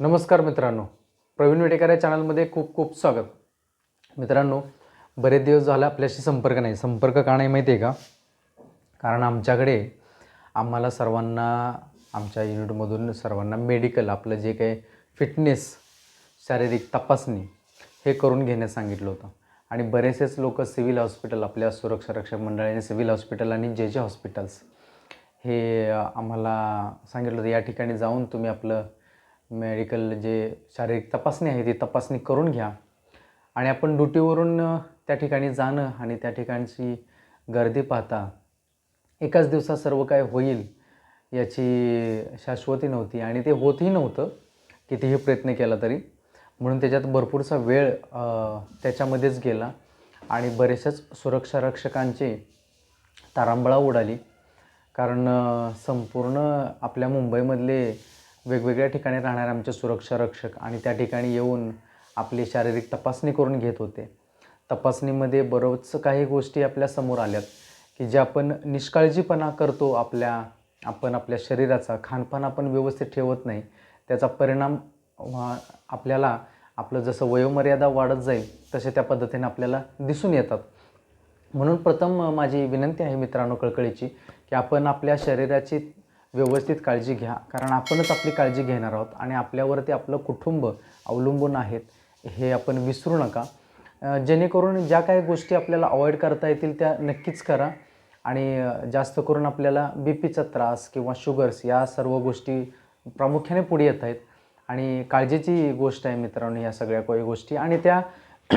नमस्कार मित्रांनो. प्रवीण वेटेकर या चॅनलमध्ये खूप खूप स्वागत. मित्रांनो बरेच दिवस झाला आपल्याशी संपर्क नाही. संपर्क का नाही माहिती आहे का? कारण आमच्याकडे आम्हाला सर्वांना आमच्या युनिटमधून सर्वांना मेडिकल आपलं जे काही फिटनेस शारीरिक तपासणी हे करून घेण्यास सांगितलं होतं. आणि बरेचसेच लोक सिव्हिल हॉस्पिटल आपल्या सुरक्षा रक्षक मंडळाने सिव्हिल हॉस्पिटल आणि जे जे हॉस्पिटल्स हे आम्हाला सांगितलं होतं. या ठिकाणी जाऊन तुम्ही आपलं मेडिकल जे शारीरिक तपासणी आहे ती तपासणी करून घ्या. आणि आपण ड्युटीवरून त्या ठिकाणी जाणं आणि त्या ठिकाणची गर्दी पाहता एकाच दिवसात सर्व काय होईल याची शाश्वती नव्हती आणि ते होतही नव्हतं कितीही प्रयत्न केला तरी. म्हणून त्याच्यात भरपूरसा वेळ त्याच्यामध्येच गेला आणि बरेचसेच सुरक्षारक्षकांची तारांबळा उडाली. कारण संपूर्ण आपल्या मुंबईमधले वेगवेगळ्या ठिकाणी राहणारे आमचे सुरक्षा रक्षक आणि त्या ठिकाणी येऊन आपली शारीरिक तपासणी करून घेत होते. तपासणीमध्ये बरोच काही गोष्टी आपल्यासमोर आल्यात की जे आपण निष्काळजीपणा करतो आपल्या आपण आपल्या शरीराचा खानपान आपण व्यवस्थित ठेवत नाही त्याचा परिणाम आपल्याला आपलं जसं वयोमर्यादा वाढत जाईल तसे त्या पद्धतीने आपल्याला दिसून येतात. म्हणून प्रथम माझी विनंती आहे मित्रांनो कळकळीची की आपण आपल्या शरीराची व्यवस्थित काळजी घ्या. कारण आपणच आपली काळजी घेणार आहोत आणि आपल्यावरती आपलं कुटुंब अवलंबून आहेत हे आपण विसरू नका. जेणेकरून ज्या काही गोष्टी आपल्याला अवॉइड करता येतील त्या नक्कीच करा. आणि जास्त करून आपल्याला बी पीचा त्रास किंवा शुगर्स या सर्व गोष्टी प्रामुख्याने पुढे येत आहेत. आणि काळजीची गोष्ट आहे मित्रांनो या सगळ्या काही गोष्टी. आणि त्या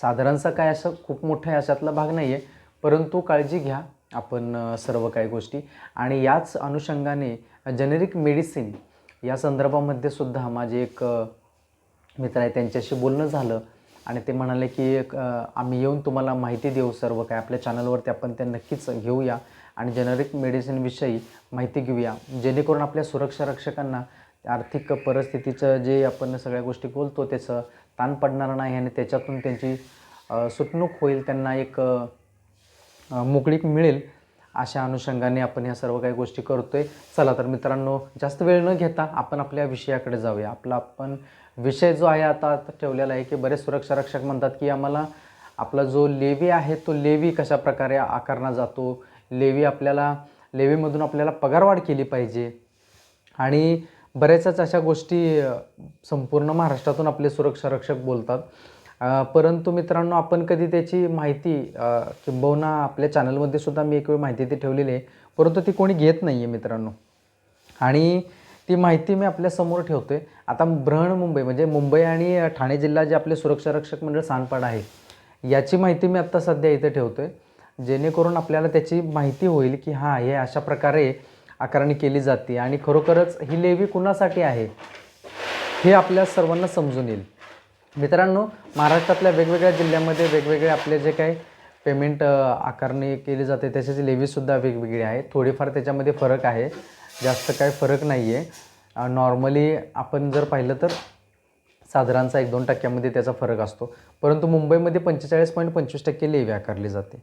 साधारणसा काय असं खूप मोठा अशातला भाग नाही आहे परंतु काळजी घ्या. आपण सर्व काही गोष्टी. आणि याच अनुषंगाने जेनेरिक मेडिसिन या संदर्भामध्ये सुद्धा माझे एक मित्र आहे त्यांच्याशी बोलणं झालं. आणि ते म्हणाले की एक, आम्ही येऊन तुम्हाला माहिती देऊ सर्व काय आपल्या चॅनलवरती आपण ते नक्कीच घेऊया. आणि जेनरिक मेडिसिनविषयी माहिती घेऊया. जेणेकरून आपल्या सुरक्षा रक्षकांना आर्थिक परिस्थितीचं जे आपण सगळ्या गोष्टी बोलतो त्याचं ताण पडणार नाही आणि त्याच्यातून त्यांची सुटणूक होईल. त्यांना एक मोकळीक मिळेल अशा अनुषंगाने आपण ह्या सर्व काही गोष्टी करतो आहे चला तर मित्रांनो जास्त वेळ न घेता आपण आपल्या विषयाकडे जाऊया. आपला आपण विषय जो आहे आता ठेवलेला आहे की बरेच सुरक्षा रक्षक म्हणतात की आम्हाला आपला जो लेवी आहे तो लेवी कशा प्रकारे आकारला जातो? लेवी आपल्याला लेवीमधून आपल्याला पगारवाढ केली पाहिजे. आणि बऱ्याचशाच अशा गोष्टी संपूर्ण महाराष्ट्रातून आपले सुरक्षा रक्षक बोलतात. परंतु मित्रांनो आपण कधी त्याची माहिती किंबहुना आपल्या चॅनलमध्ये सुद्धा मी एक वेळ माहिती ती ठेवलेली आहे परंतु ती कोणी घेत नाही आहे मित्रांनो. आणि ती माहिती मी आपल्यासमोर ठेवतो आहे आता ब्रहण मुंबई म्हणजे मुंबई आणि ठाणे जिल्हा जे आपले सुरक्षा रक्षक मंडळ सांडपाड आहे याची माहिती मी आत्ता सध्या इथे ठेवतो आहे जेणेकरून आपल्याला त्याची माहिती होईल की हां हे अशा प्रकारे आकारणी केली जाते. आणि खरोखरच ही लेवी कुणासाठी आहे हे आपल्या सर्वांना समजून येईल. मित्रांनो महाराष्ट्रातल्या वेगवेगळ्या जिल्ह्यामध्ये वेगवेगळे आपले जे काही पेमेंट आकारणी केली जाते तसेच लेवीसुद्धा वेगवेगळी आहे. थोडीफार त्याच्यामध्ये फरक आहे. जास्त काही फरक नाही आहे नॉर्मली आपण जर पाहिलं तर साधारणचा एक दोन टक्क्यामध्ये त्याचा फरक असतो. परंतु मुंबईमध्ये पंचेचाळीस पॉईंट पंचवीस टक्के लेवी आकारली जाते.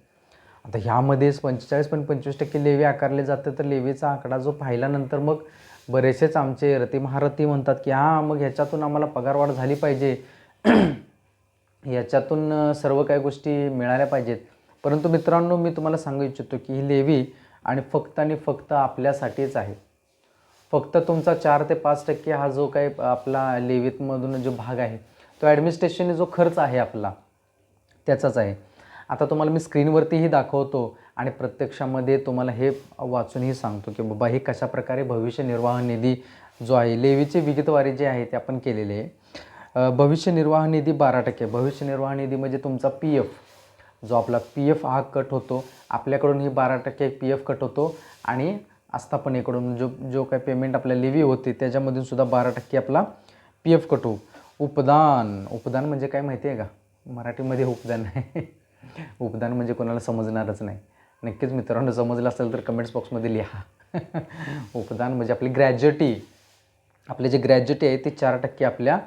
आता ह्यामध्येच पंचेचाळीस पॉईंट पंचवीस टक्के लेवी आकारले जाते तर लेवीचा आकडा जो पाहिल्यानंतर मग बरेचसेच आमचे रती महारथी म्हणतात की हां मग ह्याच्यातून आम्हाला पगारवाढ झाली पाहिजे. याच्यातून सर्व काही गोष्टी मिळाल्या पाहिजेत. परंतु मित्रांनो मी तुम्हाला सांगू इच्छितो की ही लेवी आणि फक्त आणि फक्त आपल्यासाठीच आहे. फक्त तुमचा चार ते पाच टक्के हा जो काही आपला लेवीतमधून जो भाग आहे तो ॲडमिनिस्ट्रेशन जो खर्च आहे आपला त्याचाच आहे. आता तुम्हाला मी स्क्रीनवरतीही दाखवतो आणि प्रत्यक्षामध्ये तुम्हाला हे वाचूनही सांगतो की बाबा हे कशाप्रकारे भविष्य निर्वाह निधी जो आहे लेवीची विगतवारी जी आहे ते आपण केलेली आहे. भविष्य निर्वाह निधी बारा टक्के. भविष्य निर्वाह निधी म्हणजे तुमचा पी एफ जो आपला पी एफ हा कट होतो आपल्याकडून ही बारा टक्के पी एफ कट होतो आणि आस्थापनेकडून जो जो काही पेमेंट आपल्या लेवी होते त्याच्यामधून सुद्धा बारा टक्के आपला पी एफ कट हो उपदान. उपदान म्हणजे काय माहिती आहे का? मराठीमध्ये उपदान आहे उपदान म्हणजे कोणाला समजणारच नाही. नक्कीच मित्रांनो समजलं असेल तर कमेंट्स बॉक्समध्ये लिहा. उपदान म्हणजे आपली ग्रॅज्युटी आपले जे ग्रॅज्युटी आहे ते चार टक्के आपल्या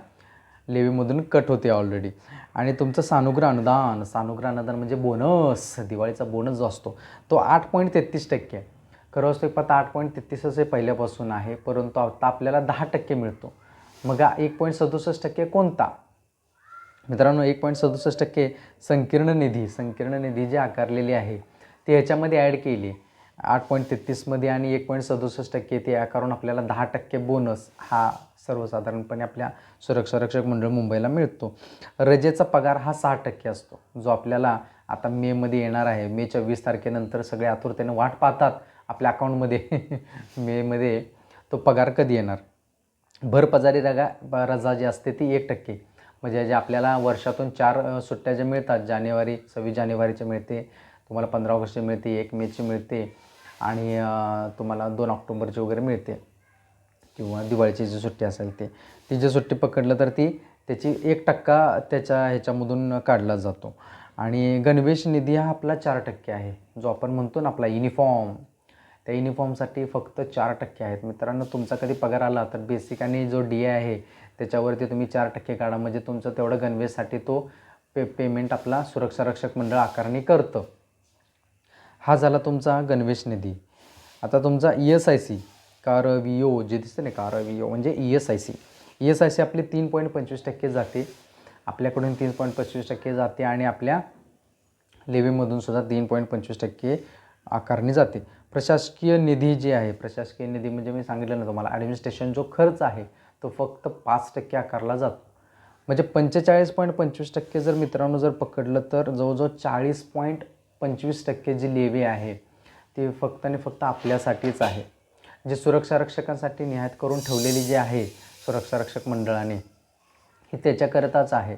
लेवीमधून कट होते ऑलरेडी आणि तुमचं सानुग्रह अनुदान सानुग्रह अनुदान म्हणजे बोनस दिवाळीचा बोनस जो असतो तो आठ पॉईंट तेहतीस टक्के आहे. खरं असतो पत्ता आठ पॉईंट तेहतीसच हे पहिल्यापासून आहे परंतु आता आपल्याला दहा टक्के मिळतो. मग एक पॉईंट सदुसष्ट टक्के कोणता? मित्रांनो एक पॉईंट सदुसष्ट टक्के संकीर्ण निधी संकीर्ण निधी जी आकारलेली आहे ती ह्याच्यामध्ये ॲड केली. आठ पॉईंट तेहतीसमध्ये आणि एक पॉईंट सदुसष्ट टक्के ते आकारून आपल्याला दहा टक्के बोनस हा सर्वसाधारणपणे आपल्या सुरक्षा रक्षक मंडळ मुंबईला मिळतो. रजेचा पगार हा सहा टक्के असतो. जो आपल्याला आता मेमध्ये येणार आहे. मेच्या वीस तारखेनंतर सगळे आतुरतेने वाट पाहतात आपल्या अकाउंटमध्ये मेमध्ये तो पगार कधी येणार? भरपजारी रगा रजा जी असते ती एक टक्के. म्हणजे जे आपल्याला वर्षातून चार सुट्ट्या ज्या मिळतात जानेवारी सव्वीस जानेवारीच्या मिळते तुम्हाला पंधरा ऑगस्टची मिळते एक मेची मिळते आणि तुम्हाला दोन ऑक्टोबरची वगैरे मिळते. किंवा दिवाळीची जी सुट्टी असेल ते. ती जी सुट्टी पकडलं तर ती त्याची एक टक्का त्याच्या ह्याच्यामधून काढला जातो. आणि गणवेश निधी हा आपला चार टक्के आहे. जो आपण म्हणतो ना आपला युनिफॉर्म. त्या युनिफॉर्मसाठी फक्त चार टक्के आहेत. मित्रांनो तुमचा कधी पगार आला तर बेसिक आणि जो डी ए आहे त्याच्यावरती तुम्ही चार टक्के काढा. म्हणजे तुमचं तेवढं गणवेशसाठी तो पे पेमेंट आपला सुरक्षा रक्षक मंडळ आकारणी करतं. हा झाला तुमचा गणवेश निधी. आता तुमचा ई एस आय सी कार व्ही ओ जे दिसतं ना कार व्ही ओ म्हणजे E S I C E S I C आपली तीन पॉईंट पंचवीस टक्के जाते. आपल्याकडून तीन पॉईंट पंचवीस टक्के जाते आणि आपल्या लेवीमधून सुद्धा तीन पॉईंट पंचवीस टक्के आकारणी जाते. प्रशासकीय निधी जे आहे प्रशासकीय निधी म्हणजे मी सांगितलं ना तुम्हाला ॲडमिनिस्ट्रेशन जो खर्च आहे तो फक्त पाच टक्के आकारला जातो. म्हणजे पंचेचाळीस पॉईंट पंचवीस टक्के जर मित्रांनो जर पकडलं तर जवळजवळ चाळीस पॉईंट पंचवीस टक्के जी लेवी आहे ती फक्त आणि फक्त आपल्यासाठीच आहे. जे सुरक्षा रक्षकांसाठी निहायत करून ठेवलेली जी आहे सुरक्षा रक्षक मंडळाने ही त्याच्याकरताच आहे.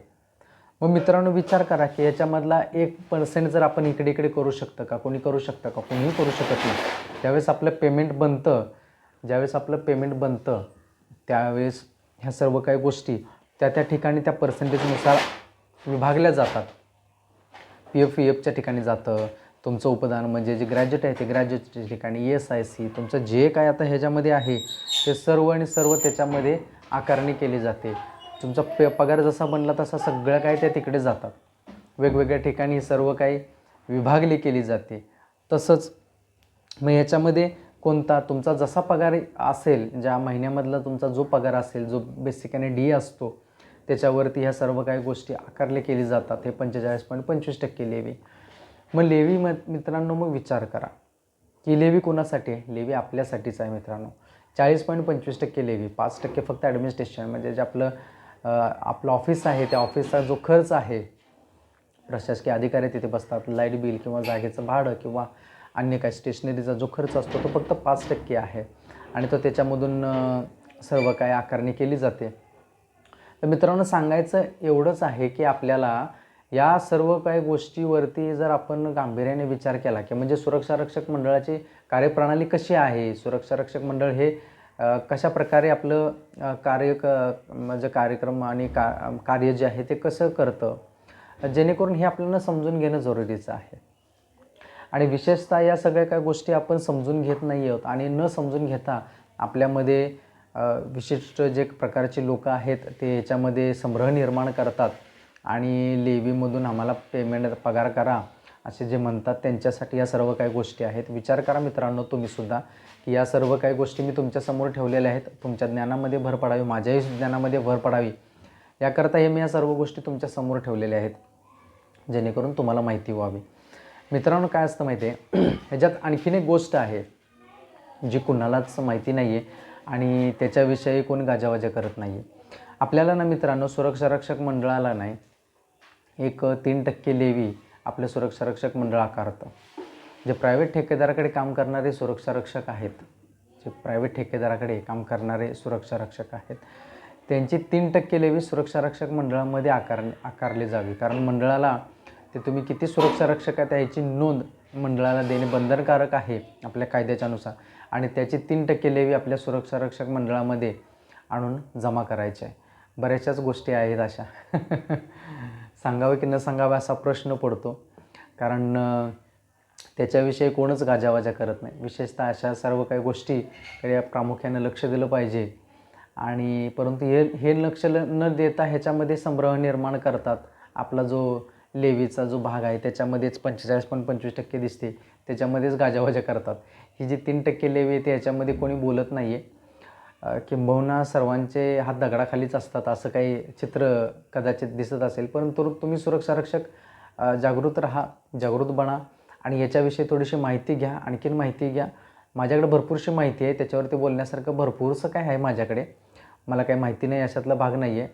मग मित्रांनो विचार करा की याच्यामधला एक पर्सेंट जर आपण इकडे इकडे करू शकतं का? कोणी करू शकतं का? कोणीही करू शकत नाही. ज्यावेळेस आपलं पेमेंट बनतं ज्यावेळेस आपलं पेमेंट बनतं त्यावेळेस ह्या सर्व काही गोष्टी त्या त्या ठिकाणी त्या पर्सेंटेजनुसार विभागल्या जातात. पी एफ ई एफच्या ठिकाणी जातं. तुमचं उपदान म्हणजे जे ग्रॅज्युएट आहे ते ग्रॅज्युएटच्या ठिकाणी एस आय सी तुमचं जे काय आता ह्याच्यामध्ये आहे ते सर्व आणि सर्व त्याच्यामध्ये आकारणी केली जाते. तुमचा प पगार जसा बनला तसा सगळं काय ते तिकडे जातात. वेगवेगळ्या ठिकाणी सर्व काही विभागली केली जाते. तसंच मग याच्यामध्ये कोणता तुमचा जसा पगार असेल ज्या महिन्यामधला तुमचा जो पगार असेल जो बेसिकली डी असतो त्याच्यावरती ह्या सर्व काही गोष्टी आकारले केली जातात. हे पंचेचाळीस पॉईंट पंचवीस टक्के लेवी. मग लेवी म मित्रांनो मग विचार करा. की लेवी कोणासाठी? आहे लेवी आपल्यासाठीच आहे मित्रांनो. चाळीस पॉईंट पंचवीस टक्के लेवी. पाच टक्के फक्त ॲडमिनिस्ट्रेशन म्हणजे जे आपलं आपलं ऑफिस आहे त्या ऑफिसचा जो खर्च आहे प्रशासकीय अधिकारी तिथे बसतात. लाइट बिल किंवा जागेचं भाडं किंवा अन्य काही स्टेशनरीचा जो खर्च असतो तो फक्त पाच टक्के आहे. आणि तो त्याच्यामधून सर्व काही आकारणी केली जाते. तर मित्रांनो सांगायचं एवढंच आहे की आपल्याला या सर्व काही गोष्टीवरती जर आपण गांभीर्याने विचार केला की म्हणजे सुरक्षा रक्षक मंडळाची कार्यप्रणाली कशी आहे? सुरक्षा रक्षक मंडळ हे कशा प्रकारे आपलं कार्य क म्हणजे कार्यक्रम आणि का कार्य जे आहे ते कसं करतं? जेणेकरून हे आपल्याला समजून घेणं जरुरीचं आहे. आणि विशेषतः या सगळ्या काही गोष्टी आपण समजून घेत नाही आहोत आणि न समजून घेता आपल्यामध्ये विशिष्ट जे प्रकारचे लोक आहेत ते याच्यामध्ये संग्रह निर्माण करतात. आणि लेवीमधून आम्हाला पेमेंट पगार करा असे जे म्हणतात त्यांच्यासाठी या सर्व काही गोष्टी आहेत. विचार करा मित्रांनो तुम्हीसुद्धा की या सर्व काही गोष्टी मी तुमच्यासमोर ठेवलेल्या आहेत. तुमच्या ज्ञानामध्ये भर पडावी माझ्याही ज्ञानामध्ये भर पडावी. याकरता हे मी या सर्व गोष्टी तुमच्यासमोर ठेवलेल्या आहेत जेणेकरून तुम्हाला माहिती व्हावी. मित्रांनो काय असतं माहिती आहे ह्याच्यात आणखीन एक गोष्ट आहे जी कुणालाच माहिती नाही आहे आणि त्याच्याविषयी कोण गाजावाजा करत नाही आहे आपल्याला ना मित्रांनो सुरक्षा रक्षक मंडळाला नाही एक तीन टक्के लेवी आपलं सुरक्षा रक्षक मंडळ आकारतं. जे प्रायव्हेट ठेकेदाराकडे काम करणारे सुरक्षा रक्षक आहेत जे प्रायव्हेट ठेकेदाराकडे काम करणारे सुरक्षा रक्षक आहेत त्यांची तीन टक्के लेवी सुरक्षा रक्षक मंडळामध्ये आकार आकारली जावी. कारण मंडळाला ते तुम्ही किती सुरक्षा रक्षक आहेत याची नोंद मंडळाला देणे बंधनकारक आहे आपल्या कायद्याच्यानुसार. आणि त्याची तीन टक्के लेवी आपल्या सुरक्षा रक्षक मंडळामध्ये आणून जमा करायचे आहे. बऱ्याचशाच गोष्टी आहेत अशा. सांगावं की न सांगावं असा प्रश्न पडतो. कारण त्याच्याविषयी कोणच गाजावाजा करत नाही. विशेषतः अशा सर्व काही गोष्टी प्रामुख्यानं लक्ष दिलं पाहिजे. आणि परंतु हे हे लक्ष न देता ह्याच्यामध्ये संग्रह निर्माण करतात. आपला जो लेवीचा जो भाग आहे त्याच्यामध्येच पंचेचाळीस पण पंचवीस टक्के दिसते. त्याच्यामध्येच गाजावाजा करतात. ही जी तीन टक्के लेवी येते ह्याच्यामध्ये कोणी बोलत नाही आहे किंबहुना सर्वांचे हात दगडाखालीच असतात असं काही चित्र कदाचित दिसत असेल. परंतु तुम्ही सुरक्षा रक्षक जागृत राहा जागृत बना आणि याच्याविषयी थोडीशी माहिती घ्या आणखीन माहिती घ्या. माझ्याकडे भरपूरशी माहिती आहे त्याच्यावरती बोलण्यासारखं भरपूरसं काय आहे माझ्याकडे. मला काही माहिती नाही अशातला भाग नाही आहे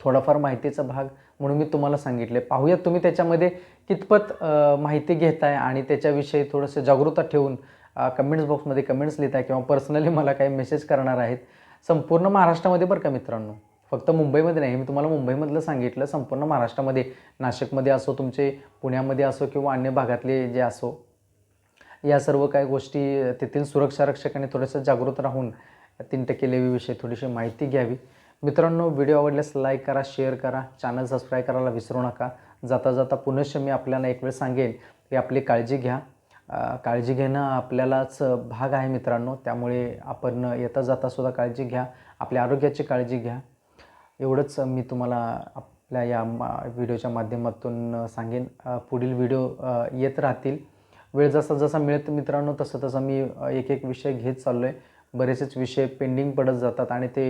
थोडाफार माहितीचा भाग म्हणून मी तुम्हाला सांगितले. पाहूयात तुम्ही त्याच्यामध्ये कितपत माहिती घेताय आणि त्याच्याविषयी थोडंसं जागृता ठेवून कमेंट्स बॉक्समध्ये कमेंट्स लिहिताय किंवा पर्सनली मला काही मेसेज करणार आहेत. संपूर्ण महाराष्ट्रामध्ये बरं का मित्रांनो? फक्त मुंबईमध्ये नाही मी तुम्हाला मुंबईमधलं सांगितलं संपूर्ण महाराष्ट्रामध्ये नाशिकमध्ये असो तुमचे पुण्यामध्ये असो किंवा अन्य भागातले जे असो या सर्व काही गोष्टी तेथील सुरक्षा रक्षकांनी थोडंसं जागृत राहून तीन टक्के लेवीविषयी थोडीशी माहिती घ्यावी. मित्रांनो व्हिडिओ आवडल्यास लाईक करा शेअर करा चॅनल सबस्क्राईब करायला विसरू नका. जाता जाता पुनश्च मी आपल्याला एक वेळ सांगेन की आपली काळजी घ्या. काळजी घेणं आपल्यालाच भाग आहे मित्रांनो. त्यामुळे आपण येता जातासुद्धा काळजी घ्या. आपल्या आरोग्याची काळजी घ्या. एवढंच मी तुम्हाला आपल्या या मा व्हिडिओच्या माध्यमातून सांगेन. पुढील व्हिडिओ येत राहतील. वेळ जसा जसा मिळत मित्रांनो तसं तसं मी एक एक विषय घेत चाललो आहे बरेचसेच विषय पेंडिंग पडत जातात आणि ते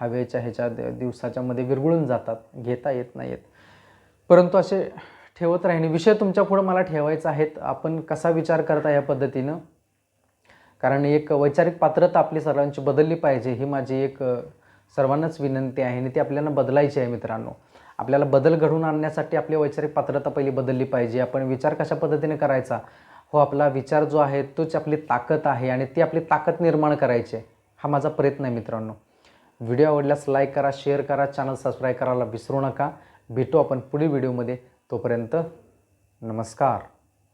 हवेच्या ह्याच्या दिवसाच्यामध्ये विरघळून जातात. घेता येत नाही आहेत परंतु असे ठेवत राहिणे विषय तुमच्या पुढं मला ठेवायचा आहेत. आपण कसा विचार करता या पद्धतीनं? कारण एक वैचारिक पात्रता आपली सर्वांची बदलली पाहिजे ही माझी एक सर्वांनाच विनंती आहे आणि ती आपल्याला बदलायची आहे मित्रांनो. आपल्याला बदल घडवून आणण्यासाठी आपली वैचारिक पात्रता पहिली बदलली पाहिजे. आपण विचार कशा पद्धतीने करायचा? हो आपला विचार जो आहे तोच आपली ताकद आहे आणि ती आपली ताकद निर्माण करायची आहे हा माझा प्रयत्न आहे मित्रांनो. व्हिडिओ आवडल्यास लाईक करा शेअर करा चॅनल सबस्क्राईब करायला विसरू नका. भेटू आपण पुढील व्हिडिओमध्ये. तोपर्यंत नमस्कार.